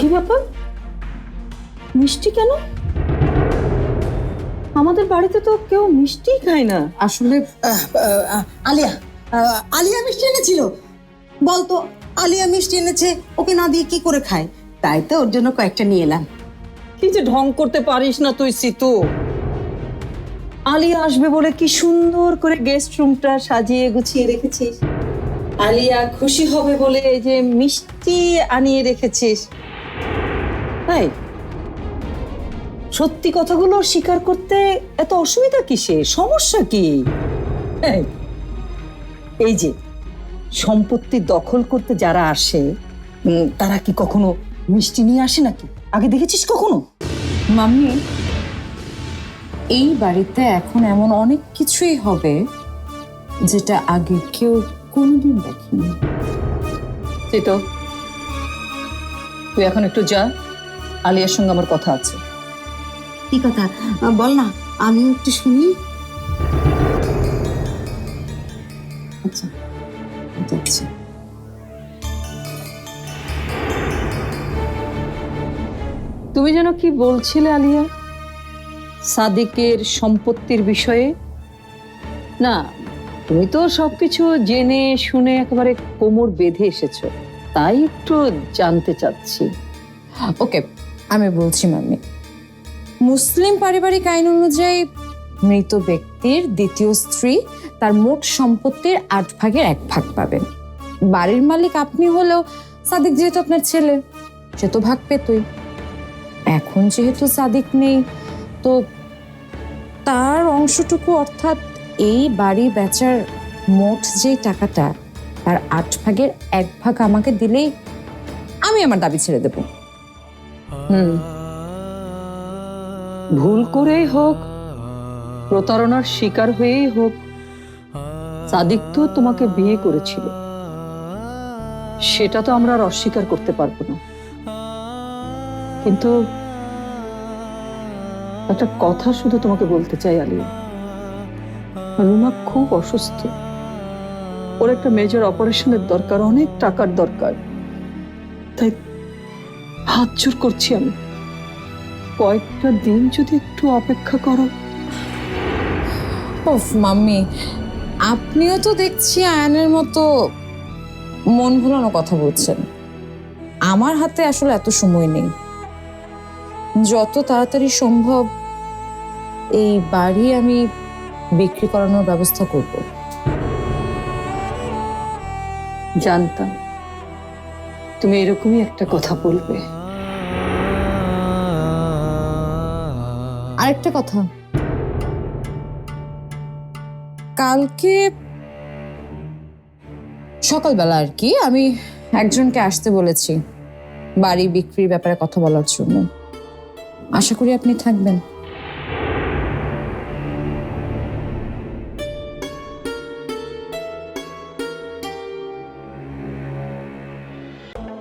কি ব্যাপার? মিষ্টি কেন? আমাদের বাড়িতে তো কেউ মিষ্টি খায় না। আসলে আলিয়া আলিয়া মিষ্টি এনেছিল। বলতো আলিয়া মিষ্টি এনেছে ওকে না দিয়ে কি করে খায়? তাই তো ওর জন্য কয়েকটা নিয়ে এলাম। কি যে ঢং করতে পারিস না তুই সিতু। আলিয়া আসবে বলে কি সুন্দর করে গেস্ট রুমটা সাজিয়ে গুছিয়ে রেখেছিস। আলিয়া খুশি হবে বলে এই যে মিষ্টি আনিয়ে রেখেছিস। তাই? সত্যি কথাগুলো স্বীকার করতে এত অসুবিধা কিসে? সমস্যা কি? এই, যে সম্পত্তি দখল করতে যারা আসে তারা কি কখনো মিষ্টি নিয়ে আসে নাকি? আগে দেখেছিস কখনো? মাম্মি এই বাড়িতে এখন এমন অনেক কিছুই হবে যেটা আগে কেউ কোনোদিন দেখেনি। তো তুই এখন একটু যা। আলিয়ার সঙ্গে আমার কথা আছে। কি কথা বল না আমিও একটু শুনি। আচ্ছা তুমি যেন কি বলছিলে আলিয়া? সাদিকের সম্পত্তির বিষয়ে? না তুমি তো সবকিছু জেনে শুনে একেবারে কোমর বেঁধে এসেছ। তাই একটু জানতে চাচ্ছি। ওকে আমি বলছি, মাম্মি, মুসলিম পারিবারিক আইন অনুযায়ী মৃত ব্যক্তির দ্বিতীয় স্ত্রী তার মোট সম্পত্তির আট ভাগের এক ভাগ পাবেন। বাড়ির মালিক আপনি হলেও সাদিক যেহেতু আপনার ছেলে, সে তো ভাগ পেতই। এখন যেহেতু সাদিক নেই, তো তার অংশটুকু অর্থাৎ এই বাড়ি বেচার মোট যে টাকাটা, তার আট ভাগের এক ভাগ আমাকে দিলেই আমি আমার দাবি ছেড়ে দেবো। হুম। ভুল করেই হোক, প্রতারণার শিকার হয়েই হোক সাদিক তো তোমাকে বিয়ে করেছিল। সেটা তো আমরা আর অস্বীকার করতে পারব না। কিন্তু একটা কথা শুধু তোমাকে বলতে চাই, আলিয়া। রুমা খুব অসুস্থ। ওর একটা মেজর অপারেশনের দরকার, অনেক টাকার দরকার। তাই হাত জোর করছি আমি। কয়েকটা দিন যদি একটু অপেক্ষা করো। ওফ মাম্মি আপনিও তো দেখছি আয়নের মতো মন ভুলানো কথা বলছেন। আমার হাতে আসলে এত সময় নেই। যত তাড়াতাড়ি সম্ভব এই বাড়ি আমি বিক্রি করানোর ব্যবস্থা করব। জানতাম। তুমি এরকমই একটা কথা বলবে। আরেকটা কথা। কালকে সকালবেলা আর কি আমি একজনকে আসতে বলেছি, বাড়ি বিক্রির ব্যাপারে কথা বলার জন্য। আশা করি আপনি থাকবেন।